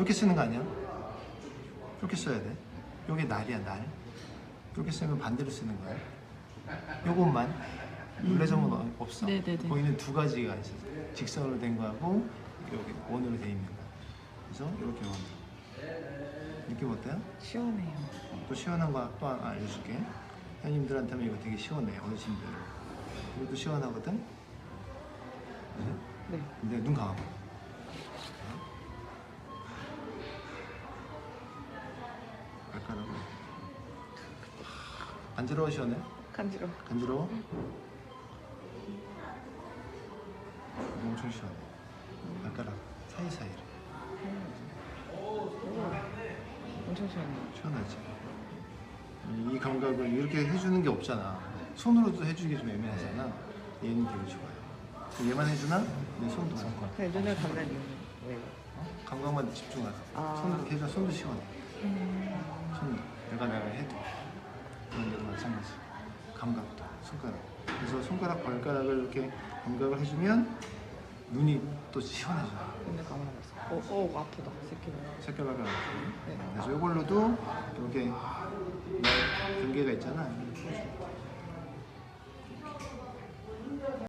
이렇게 쓰는 거 아니야? 이렇게 써야 돼. 요게 날이야 날. 이렇게 쓰면 반대로 쓰는 거야. 요것만 물레점은 어- 없어. 네네네. 거기는 두 가지가 있어. 직선으로 된 거하고 여기 원으로 돼 있는 거. 그래서 이렇게 원. 느낌 어때요? 시원해요. 또 시원한 거 또 알려줄게. 형님들한테는 이거 되게 시원해 어르신들. 이것도 시원하거든. 네. 근데 눈 감아 봐. 발가락을. 간지러워 시원해? 간지러워. 간지러워? 엄청 시원해. 발가락 사이사이를. 엄청 시원해요. 시원하지. 이 감각을 이렇게 해주는 게 없잖아. 손으로도 해주기 좀 애매하잖아. 얘는 되게 좋아요. 얘만 해주나? 내 손도 감각. 그냥 눈을 감는 이유는 왜요? 어? 감각만 집중하자. 아. 손으로 이렇게 해줘. 손도 시원해. 손도. 내가 내가 해도. 그런 데도 마찬가지. 감각도. 손가락. 그래서 손가락 발가락을 이렇게 감각을 해주면 눈이 또 시원해져. 눈을 감아봤어. 어, 어 아프다. 새끼. 색깔 발가락. 네. 그래서 이걸로도 이렇게 경계가 있잖아.